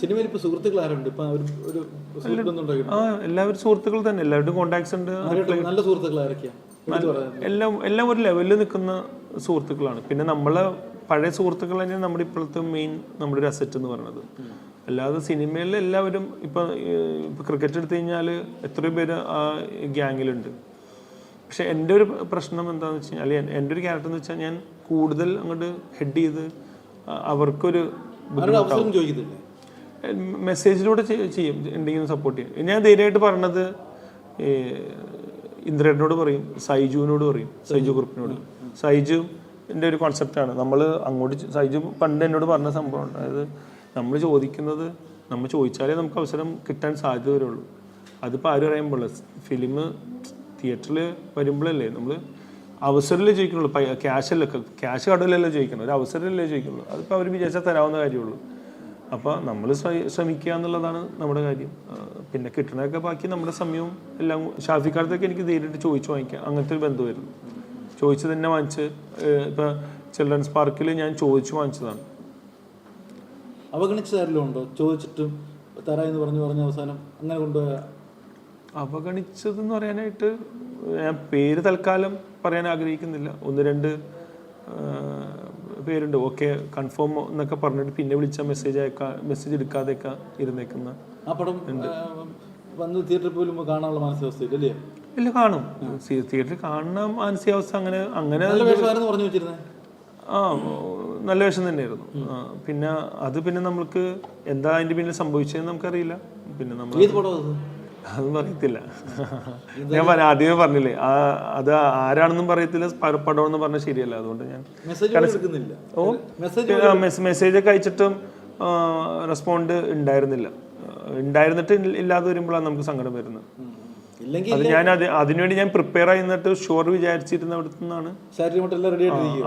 സിനിമയിൽ ഇപ്പൊ സുഹൃത്തുക്കൾ ആരുണ്ട്? ഇപ്പൊ ഒരു ആ എല്ലാവരും സുഹൃത്തുക്കൾ തന്നെ. എല്ലാവരും കോണ്ടാക്ട്സ് ഉണ്ട്. നല്ല സുഹൃത്തുക്കൾ എല്ലാം എല്ലാം ഒരു ലെവലിൽ നിൽക്കുന്ന സുഹൃത്തുക്കളാണ്. പിന്നെ നമ്മളെ പഴയ സുഹൃത്തുക്കൾ തന്നെയാണ് നമ്മുടെ ഇപ്പോഴത്തെ മെയിൻ നമ്മുടെ ഒരു അസറ്റ് എന്ന് പറയുന്നത്. അല്ലാതെ സിനിമയിൽ എല്ലാവരും ഇപ്പൊ ഇപ്പം ക്രിക്കറ്റ് എടുത്തു കഴിഞ്ഞാൽ എത്രയോ പേര് ആ ഗ്യാങ്ങിലുണ്ട്. പക്ഷെ എന്റെ ഒരു പ്രശ്നം എന്താണെന്ന് വെച്ച് കഴിഞ്ഞാൽ അല്ലെങ്കിൽ എന്റെ ഒരു ക്യാരക്ടർ എന്ന് വെച്ചാൽ ഞാൻ കൂടുതൽ അങ്ങോട്ട് ഹെഡ് ചെയ്ത് അവർക്കൊരു അവസരം ചോദിക്കുന്നില്ലേ മെസ്സേജിലൂടെ ചെയ്- ചെയ്യും എന്തെങ്കിലും സപ്പോർട്ട് ചെയ്യും. ഞാൻ ധൈര്യമായിട്ട് പറഞ്ഞത് ഇന്ദ്രനോട് പറയും സൈജുവിനോട് പറയും സൈജു ഗ്രൂപ്പിനോട് സൈജു എന്റെ ഒരു കോൺസെപ്റ്റാണ് നമ്മൾ അങ്ങോട്ട് സൈജു പണ്ട് എന്നോട് പറഞ്ഞ സംഭവം അതായത് നമ്മൾ ചോദിക്കുന്നത് നമ്മൾ ചോദിച്ചാലേ നമുക്ക് അവസരം കിട്ടാൻ സാധ്യത വരുള്ളൂ. അതിപ്പോൾ ആരും അറിയുമ്പോൾ ഫിലിം തിയേറ്ററിൽ വരുമ്പോഴല്ലേ നമ്മൾ അവസരമല്ലേ ചോദിക്കുന്നുള്ളൂ ക്യാഷ് അല്ല ക്യാഷ് കടലല്ലേ ചോദിക്കണം ഒരു അവസരമല്ലേ ചോദിക്കുള്ളൂ. അതിപ്പോൾ അവർ വിചാരിച്ചാൽ തരാവുന്ന കാര്യമുള്ളൂ. അപ്പോൾ നമ്മൾ ശ്രമിക്കുക എന്നുള്ളതാണ് നമ്മുടെ കാര്യം. പിന്നെ കിട്ടണതൊക്കെ ബാക്കി നമ്മുടെ സമയവും എല്ലാം ഷാഫിക്കാലത്തൊക്കെ എനിക്ക് നേരിട്ട് ചോദിച്ചു വാങ്ങിക്കാം. അങ്ങനത്തെ ഒരു ബന്ധമായിരുന്നു. ചോദിച്ചു തന്നെ വാങ്ങിച്ച് ഇപ്പോൾ ചിൽഡ്രൻസ് പാർക്കിൽ ഞാൻ ചോദിച്ചു വാങ്ങിച്ചതാണ്. അവഗണിച്ച ഉണ്ടോ ചോദിച്ചിട്ടും എന്ന് പറഞ്ഞു പറഞ്ഞ അവസാനം അങ്ങനെ കൊണ്ടുപോയ അവഗണിച്ചതെന്ന് പറയാനായിട്ട് ഞാൻ പേര് തൽക്കാലം പറയാൻ ആഗ്രഹിക്കുന്നില്ല. ഒന്ന് രണ്ട് പേരുണ്ട്. ഓക്കെ കൺഫേം എന്നൊക്കെ പറഞ്ഞിട്ട് പിന്നെ വിളിച്ച മെസ്സേജ് അയക്കാൻ മെസ്സേജ് എടുക്കാതെയൊക്കെ ഇരുന്നേക്കുന്ന ആ പടം വന്ന് തിയേറ്ററിൽ പോലും കാണാനുള്ള മാനസികാവസ്ഥ ഇല്ലല്ലേ ഇല്ല കാണും. തിയേറ്ററിൽ കാണുന്ന മാനസികാവസ്ഥ അങ്ങനെ അങ്ങനെ പറഞ്ഞു വെച്ചിരുന്നത് ആ നല്ല വേഷം തന്നെയായിരുന്നു. പിന്നെ അത് പിന്നെ നമ്മൾക്ക് എന്താ അതിന്റെ പിന്നിൽ സംഭവിച്ചതെന്ന് നമുക്കറിയില്ല. പിന്നെ നമ്മൾ അതൊന്നും അറിയത്തില്ല. ഞാൻ പറഞ്ഞ ആദ്യമേ പറഞ്ഞില്ലേ ആ അത് ആരാണെന്നും പറയത്തില്ല പടമെന്ന് പറഞ്ഞാൽ ശരിയല്ല. അതുകൊണ്ട് ഞാൻ ഓ മെസ്സേജ് ഒക്കെ അയച്ചിട്ടും റെസ്പോണ്ട് ഉണ്ടായിരുന്നില്ല. ഉണ്ടായിരുന്നിട്ട് ഇല്ലാതെ വരുമ്പോഴാണ് നമുക്ക് സങ്കടം വരുന്നത്. അത് ഞാൻ അത് അതിനുവേണ്ടി ഞാൻ പ്രിപ്പയർ ആയി നിന്നിട്ട് ഷുവർ വിചാരിച്ചിരുന്ന അവിടെ നിന്നാണ്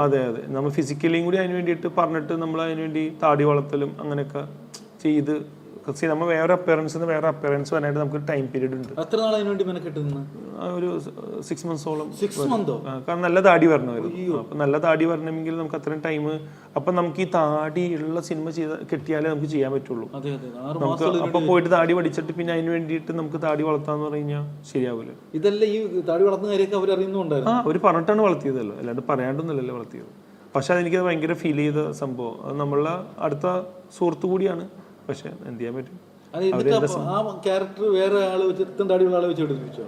അതെ അതെ. നമ്മൾ ഫിസിക്കലിയും കൂടി അതിന് വേണ്ടിയിട്ട് പറഞ്ഞിട്ട് നമ്മൾ അതിനുവേണ്ടി താടി വളർത്തലും അങ്ങനെയൊക്കെ ചെയ്ത് സി നമ്മൾ വേറെ അപ്പിയറൻസ് വേറെ അപ്പിയറൻസ് വരാനായിട്ട് നമുക്ക് ടൈം പീരീഡ് ഉണ്ട്. എത്ര നാൾ അതിന് വേണ്ടി മെനക്കെട്ട് നിന്ന് ഒരു സിക്സ് മന്ത്സോളം സിക്സ് മന്തോ കാരണം നല്ല താടി വരണമായിരുന്നു. അപ്പൊ നല്ല താടി വരണമെങ്കിൽ നമുക്ക് അത്രയും ടൈം അപ്പൊ നമുക്ക് ഈ താടി ഉള്ള സിനിമ ചെയ്ത കിട്ടിയാലേ നമുക്ക് ചെയ്യാൻ പറ്റുള്ളൂ. നമുക്ക് അപ്പൊ പോയിട്ട് താടി പഠിച്ചിട്ട് പിന്നെ അതിന് വേണ്ടിയിട്ട് നമുക്ക് താടി വളർത്താന്ന് പറഞ്ഞു കഴിഞ്ഞാൽ ശരിയാവില്ല ഇതല്ല ഈ താടി വളർത്തുന്ന കാര്യമൊക്കെ അവർ അറിയുന്നുണ്ടായിരുന്നു ആ അവർ പറഞ്ഞിട്ടാണ് വളർത്തിയതല്ലോ. അല്ലാണ്ട് പറയാണ്ടൊന്നുമല്ലല്ലോ വളർത്തിയത്. പക്ഷെ അതെനിക്ക് ഭയങ്കര ഫീൽ ചെയ്ത സംഭവം. അത് നമ്മളെ അടുത്ത സുഹൃത്തു കൂടിയാണ്. പക്ഷെ എന്ത് ചെയ്യാൻ പറ്റും? അത് ആ ക്യാരക്ടർ വേറെ ആൾ വെച്ച് താടിയുള്ള ആളെ വെച്ച് എടുപ്പിച്ചോ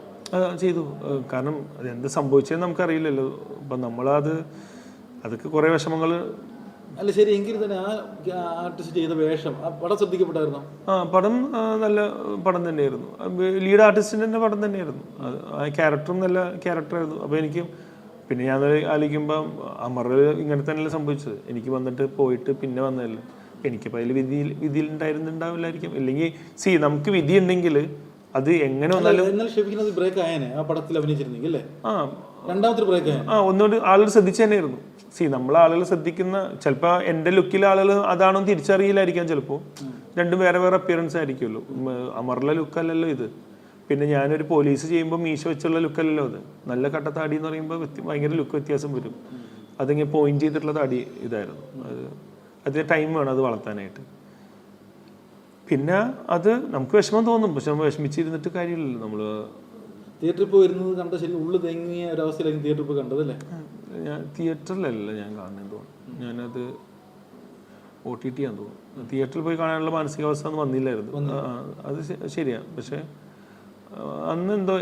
ചെയ്തു. കാരണം അത് എന്ത് സംഭവിച്ചതെന്ന് നമുക്കറിയില്ലല്ലോ. അപ്പം നമ്മളത് അതൊക്കെ കുറേ വിഷമങ്ങൾ അല്ല ശരി എങ്കിൽ തന്നെ ആ ആർട്ടിസ്റ്റ് ചെയ്ത വേഷം ആ പടം ശ്രദ്ധിക്കപ്പെട്ടായിരുന്നു? ആ പടം നല്ല പടം തന്നെയായിരുന്നു. ലീഡ് ആർട്ടിസ്റ്റിന്റെ തന്നെ പടം തന്നെയായിരുന്നു. ആ ക്യാരക്ടറും നല്ല ക്യാരക്ടറായിരുന്നു അപ്പോൾ എനിക്ക് പിന്നെ ഞാൻ ആലോചിക്കുമ്പോൾ അമറിൽ ഇങ്ങനെ തന്നെയല്ലേ സംഭവിച്ചത്. എനിക്ക് വന്നിട്ട് പോയിട്ട് പിന്നെ വന്നതല്ലേ. എനിക്കിപ്പോൾ അതിൽ വിധിയിൽ വിധിയിൽ ഉണ്ടായിരുന്നുണ്ടാവില്ലായിരിക്കും. അല്ലെങ്കിൽ സി നമുക്ക് വിധി ഉണ്ടെങ്കിൽ അത് എങ്ങനെ വന്നാലും എന്നാൽ ക്ഷമിക്കുന്നത് ബ്രേക്ക് ആയനെ ആ പടത്തിൽ അഭിനയിച്ചിരുന്നെങ്കിൽ അല്ലേ? ആ. രണ്ടാമത്തെ ബ്രേക്ക് ആ ഒന്നുകൊണ്ട് ആളുകൾ ശ്രദ്ധിച്ചു തന്നെയായിരുന്നു. സി നമ്മൾ ആളുകൾ ശ്രദ്ധിക്കുന്ന ചിലപ്പോൾ എന്റെ ലുക്കിൽ ആളുകൾ അതാണോ തിരിച്ചറിയില്ലായിരിക്കാം ചിലപ്പോൾ രണ്ടും വേറെ വേറെ അപ്പിയറൻസ് ആയിരിക്കുമല്ലോ. അമറിലെ ലുക്കല്ലല്ലോ ഇത്. പിന്നെ ഞാനൊരു പോലീസ് ചെയ്യുമ്പോൾ മീശ വെച്ചുള്ള ലുക്കല്ലല്ലോ അത്. നല്ല കട്ട താടി എന്ന് പറയുമ്പോൾ ഭയങ്കര ലുക്ക് വ്യത്യാസം വരും. അതിങ്ങനെ പോയിന്റ് ചെയ്തിട്ടുള്ള താടി ഇതായിരുന്നു. അത് അതിന് ടൈം വേണം അത് വളർത്താനായിട്ട്. പിന്നെ അത് നമുക്ക് വിഷമം തോന്നും. പക്ഷെ നമ്മൾ വിഷമിച്ചിരുന്നിട്ട് കാര്യമില്ലല്ലോ നമ്മൾ തിയേറ്ററിൽ പോയി വരുന്നത് കണ്ട ശരി ഉള്ളു തേങ്ങിയ ഒരു അവസ്ഥയിലായിരിക്കും തിയേറ്ററിൽ പോയി കണ്ടതല്ലേ ഞാൻ തിയേറ്ററിലല്ല ഞാൻ കാണുന്നത് തോന്നുന്നു. ഞാനത് ഒ ടി ടി ആണെന്ന് തോന്നുന്നു. തിയേറ്ററിൽ പോയി കാണാനുള്ള മാനസികാവസ്ഥ ഒന്നും വന്നില്ലായിരുന്നു. അത് ശരിയാണ് പക്ഷേ അന്ന് എന്തോ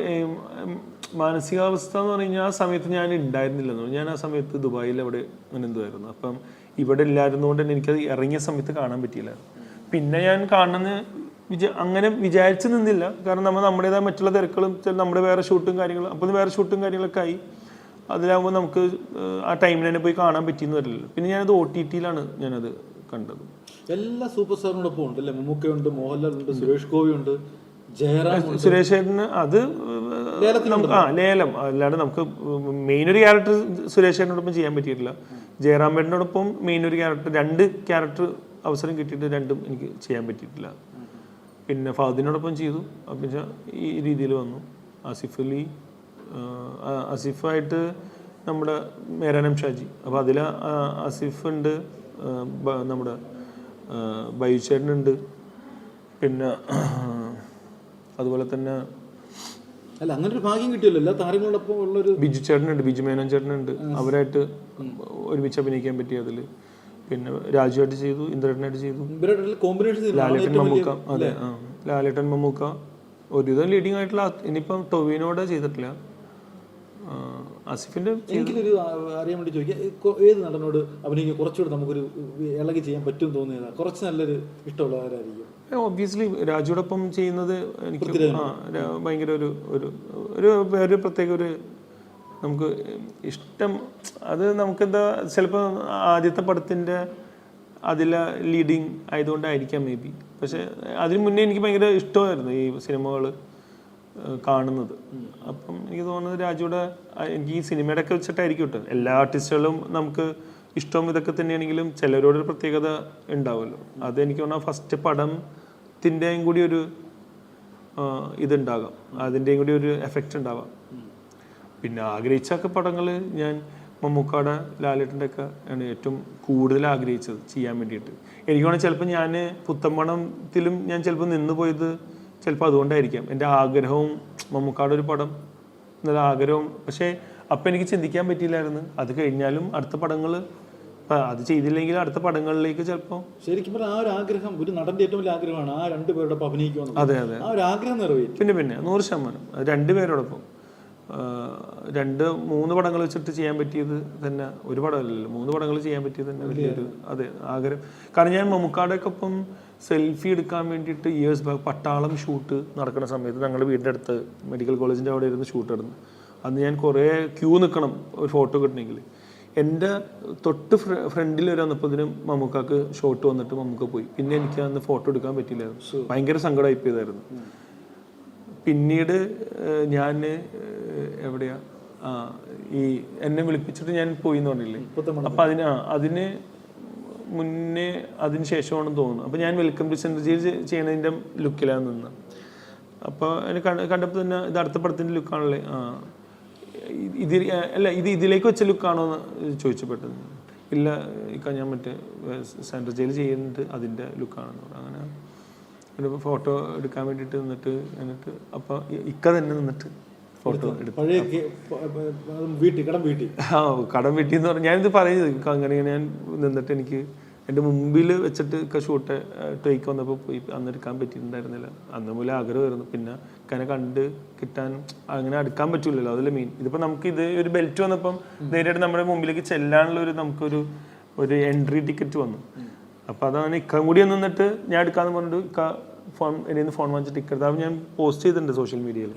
മാനസികാവസ്ഥ എന്ന് പറഞ്ഞു കഴിഞ്ഞാൽ ആ സമയത്ത് ഞാൻ ഉണ്ടായിരുന്നില്ലെന്നു ഞാൻ ആ സമയത്ത് ദുബായിൽ അവിടെ അങ്ങനെ എന്തോ ആയിരുന്നു. അപ്പം ഇവിടെ ഇല്ലായിരുന്നുകൊണ്ട് തന്നെ എനിക്കത് ഇറങ്ങിയ സമയത്ത് കാണാൻ പറ്റിയില്ല. പിന്നെ ഞാൻ കാണുന്ന വിചാ അങ്ങനെ വിചാരിച്ചു നിന്നില്ല. കാരണം നമ്മൾ നമ്മുടേതായ മറ്റുള്ള തിരക്കുകളും നമ്മുടെ വേറെ ഷൂട്ടും കാര്യങ്ങളും അപ്പോൾ വേറെ ഷൂട്ടും കാര്യങ്ങളൊക്കെ ആയി. അതിലാകുമ്പോൾ നമുക്ക് ആ ടൈമിൽ തന്നെ പോയി കാണാൻ പറ്റിയെന്ന് വരില്ല പിന്നെ ഞാനത് ഒ ടി ടിയിലാണ് ഞാനത് കണ്ടത്. എല്ലാ സൂപ്പർ സ്റ്റാറിനോടൊപ്പം ഉണ്ട് അല്ലേ? മമ്മൂക്കയുണ്ട് മോഹൻലാൽ ഉണ്ട് സുരേഷ് ഗോപി ഉണ്ട് സുരേഷ് ചേട്ടന് അത് നമുക്ക് ആ ലേലം. അല്ലാണ്ട് നമുക്ക് മെയിൻ ഒരു ക്യാരക്ടർ സുരേഷ് ചേട്ടനോടൊപ്പം ചെയ്യാൻ പറ്റിയിട്ടില്ല. ജയറാം ബേട്ടനോടൊപ്പം മെയിൻ ഒരു ക്യാരക്ടർ രണ്ട് ക്യാരക്ടർ അവസരം കിട്ടിയിട്ട് രണ്ടും എനിക്ക് ചെയ്യാൻ പറ്റിയിട്ടില്ല. പിന്നെ ഫാദിനോടൊപ്പം ചെയ്തു. അപ്പം ഈ രീതിയിൽ വന്നു. ആസിഫ് അലി ആസിഫായിട്ട് നമ്മുടെ മേരാനം ഷാജി. അപ്പോൾ അതിൽ ആസിഫ് ഉണ്ട് നമ്മുടെ ബൈചേട്ടനുണ്ട് പിന്നെ അതുപോലെ തന്നെ അല്ല അങ്ങനെ ഒരു ഭാഗ്യം കിട്ടിയല്ലോ. എല്ലാ താരങ്ങളോടൊപ്പം ഉള്ളൊരു ബിജു ചേട്ടനുണ്ട് ബിജു മേനോൻ ചേട്ടനുണ്ട്. അവരായിട്ട് ഒരുമിച്ച് അഭിനയിക്കാൻ പറ്റി അതിൽ. പിന്നെ രാജുവായിട്ട് ചെയ്തു ഇന്ദ്രനായിട്ട് ചെയ്തു. ലാലേട്ടൻ മമ്മൂക്ക. അതെ ആ. ലാലേട്ടൻ മമ്മൂക്ക. ഒരുവിധം ലീഡിങ് ആയിട്ടുള്ള ഇനിയിപ്പം ടൊവിനോട് ചെയ്തിട്ടില്ല. അസിഫിന്റെ എനിക്കൊരു അറിയാൻ വേണ്ടി ചോദിക്കാം. ഏത് നടനോട് അഭിനയിക്കാൻ കുറച്ചുകൂടെ നമുക്കൊരു ഇളകി ചെയ്യാൻ പറ്റും തോന്നിയതാ? കുറച്ച് നല്ലൊരു ഇഷ്ടമുള്ള ആരായിരിക്കും? ഒബ്വിയസ്ലി രാജുവോടൊപ്പം ചെയ്യുന്നത് എനിക്ക് ആ ഭയങ്കര ഒരു ഒരു ഒരു ഒരു പ്രത്യേക ഒരു നമുക്ക് ഇഷ്ടം അത് നമുക്കെന്താ ചിലപ്പോൾ ആദ്യത്തെ പടത്തിന്റെ അതിലെ ലീഡിങ് ആയതുകൊണ്ടായിരിക്കാം മേ ബി പക്ഷെ അതിന് മുന്നേ എനിക്ക് ഭയങ്കര ഇഷ്ടമായിരുന്നു ഈ സിനിമകൾ കാണുന്നത്. അപ്പം എനിക്ക് തോന്നുന്നത് രാജുവിടെ എനിക്ക് ഈ സിനിമയുടെ ഒക്കെ വെച്ചിട്ടായിരിക്കും കേട്ടോ. എല്ലാ ആർട്ടിസ്റ്റുകളും നമുക്ക് ഇഷ്ടവും ഇതൊക്കെ തന്നെയാണെങ്കിലും ചിലരോടൊരു പ്രത്യേകത ഉണ്ടാവുമല്ലോ. അത് എനിക്ക് തോന്നുന്നു ഫസ്റ്റ് പടത്തിന്റെയും കൂടി ഒരു ഇതുണ്ടാകാം. അതിന്റെയും കൂടി ഒരു എഫക്റ്റ് ഉണ്ടാവാം. പിന്നെ ആഗ്രഹിച്ചൊക്കെ പടങ്ങൾ ഞാൻ മമ്മൂക്കാടെ ലാലേട്ടന്റെ ഒക്കെ ആണ് ഏറ്റവും കൂടുതൽ ആഗ്രഹിച്ചത് ചെയ്യാൻ വേണ്ടിയിട്ട്. എനിക്കാണെങ്കിൽ ചിലപ്പോൾ ഞാൻ പുത്തമ്പണത്തിലും ഞാൻ ചിലപ്പോൾ നിന്ന് പോയത് ചിലപ്പോൾ അതുകൊണ്ടായിരിക്കാം. എന്റെ ആഗ്രഹവും മമ്മൂക്കാട് ഒരു പടം എന്നുള്ള ആഗ്രഹവും. പക്ഷേ അപ്പം എനിക്ക് ചിന്തിക്കാൻ പറ്റിയില്ലായിരുന്നു. അത് കഴിഞ്ഞാലും അടുത്ത പടങ്ങൾ അത് ചെയ്തില്ലെങ്കിൽ അടുത്ത പടങ്ങളിലേക്ക് ചിലപ്പോൾ ശരിക്കും പറഞ്ഞാൽ ആ ഒരു ആഗ്രഹം ഒരു നടന്റെ ഏറ്റവും വലിയ ആഗ്രഹമാണ് ആ രണ്ടുപേരുടെ ഒപ്പം അഭിനയിക്കുക. അതെ അതെ. ആ ഒരു ആഗ്രഹം നിറവേറ്റും. പിന്നെ പിന്നെ നൂറ് ശതമാനം. രണ്ടുപേരോടൊപ്പം രണ്ട് മൂന്ന് പടങ്ങൾ വെച്ചിട്ട് ചെയ്യാൻ പറ്റിയത് തന്നെ ഒരു പടമല്ലല്ലോ. മൂന്ന് പടങ്ങൾ ചെയ്യാൻ പറ്റിയത് തന്നെ വലിയൊരു അതെ. ആഗ്രഹം. കാരണം ഞാൻ മമ്മൂക്കാടൊക്കെ ഒപ്പം സെൽഫി എടുക്കാൻ വേണ്ടിയിട്ട് ഇയേഴ്സ് ബാക്ക് പട്ടാളം ഷൂട്ട് നടക്കുന്ന സമയത്ത് ഞങ്ങളുടെ വീടിന്റെ അടുത്ത് മെഡിക്കൽ കോളേജിന്റെ അവിടെ ഇരുന്ന് ഷൂട്ട് നടന്നു. അന്ന് ഞാൻ കുറേ ക്യൂ നിൽക്കണം ഒരു ഫോട്ടോ കിട്ടണമെങ്കിൽ എന്റെ തൊട്ട് ഫ്രണ്ടിൽ ഒരു വന്നപ്പോഴത്തേനും മമ്മൂക്കാക്ക് ഷോട്ട് വന്നിട്ട് മമ്മൂക്ക പോയി. പിന്നെ എനിക്ക് അന്ന് ഫോട്ടോ എടുക്കാൻ പറ്റില്ലായിരുന്നു ഭയങ്കര സങ്കടമായി പോയതായിരുന്നു പിന്നീട് ഞാൻ എവിടെയാ? ഈ എന്നെ വിളിപ്പിച്ചിട്ട് ഞാൻ പോയി എന്ന് പറഞ്ഞില്ലേ അപ്പൊ അതിന് അതിന് മുന്നേ അതിന് ശേഷമാണെന്ന് തോന്നുന്നു. അപ്പൊ ഞാൻ വെൽക്കം ടു സെൻട്രജയിൽ ചെയ്യണതിന്റെ ലുക്കിലാണ് നിന്ന്. അപ്പോൾ എന്നെ കണ്ട കണ്ടപ്പോൾ തന്നെ ഇത് അടുത്ത പടത്തിന്റെ ലുക്കാണല്ലേ ആ. ഇത് അല്ല ഇത് ഇതിലേക്ക് വെച്ച ലുക്കാണോ എന്ന് ചോദിച്ചു പെട്ടെന്ന് ഇല്ല ഇക്ക ഞാൻ മറ്റേ സെൻട്രൽ ജയിൽ ചെയ്യുന്നത് അതിന്റെ ലുക്കാണെന്ന് പറഞ്ഞു. അങ്ങനെ ഒരു ഫോട്ടോ എടുക്കാൻ വേണ്ടിയിട്ട് നിന്നിട്ട് എന്നിട്ട് അപ്പോൾ ഇക്ക തന്നെ നിന്നിട്ട് ഫോട്ടോ എടുത്തു. വീട്ടിൽ കടം വീട്ടിൽ. ആ കടം വീട്ടിൽ എന്ന് പറഞ്ഞാൽ ഞാനിത് പറയുന്നത്. ഇക്ക അങ്ങനെ ഞാൻ നിന്നിട്ട് എനിക്ക് എന്റെ മുമ്പിൽ വെച്ചിട്ട് ഒക്കെ ഷൂട്ട് ടേക്ക് വന്നപ്പോൾ പോയി അന്ന് എടുക്കാൻ പറ്റിയിട്ടുണ്ടായിരുന്നില്ല. അന്ന് മൂലം ആഗ്രഹമായിരുന്നു. പിന്നെ കനെ കണ്ട് കിട്ടാൻ അങ്ങനെ അടുക്കാൻ പറ്റില്ലല്ലോ. അതല്ലേ മെയിൻ ഇതിപ്പോൾ നമുക്ക് ഇത് ഒരു ബെൽറ്റ് വന്നപ്പം നേരിട്ട് നമ്മുടെ മുമ്പിലേക്ക് ചെല്ലാനുള്ള ഒരു നമുക്കൊരു ഒരു എൻട്രി ടിക്കറ്റ് വന്നു. അപ്പോൾ അതാണ് ഇക്ക കൂടി നിന്നിട്ട് ഞാൻ എടുക്കാന്ന് പറഞ്ഞിട്ട് ഇക്ക ഫോൺ എന്റെ ഫോൺ വാങ്ങിച്ചിട്ട് ഇക്ക എടുത്ത് ഞാൻ പോസ്റ്റ് ചെയ്തിട്ടുണ്ട് സോഷ്യൽ മീഡിയയിൽ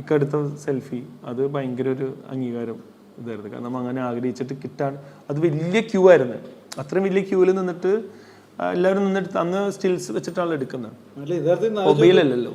ഇക്ക എടുത്ത സെൽഫി അത് ഭയങ്കര ഒരു അംഗീകാരം ഇതായിരുന്നു. കാരണം അങ്ങനെ ആഗ്രഹിച്ചിട്ട് കിട്ടാൻ അത് വലിയ ക്യൂ ആയിരുന്നു. അത്രയും വലിയ ക്യൂവിൽ നിന്നിട്ട് എല്ലാവരും നിന്നിട്ട് അന്ന് സ്റ്റിൽസ് വെച്ചിട്ടാണല്ലോ എടുക്കുന്നത്. മൊബൈലല്ലല്ലോ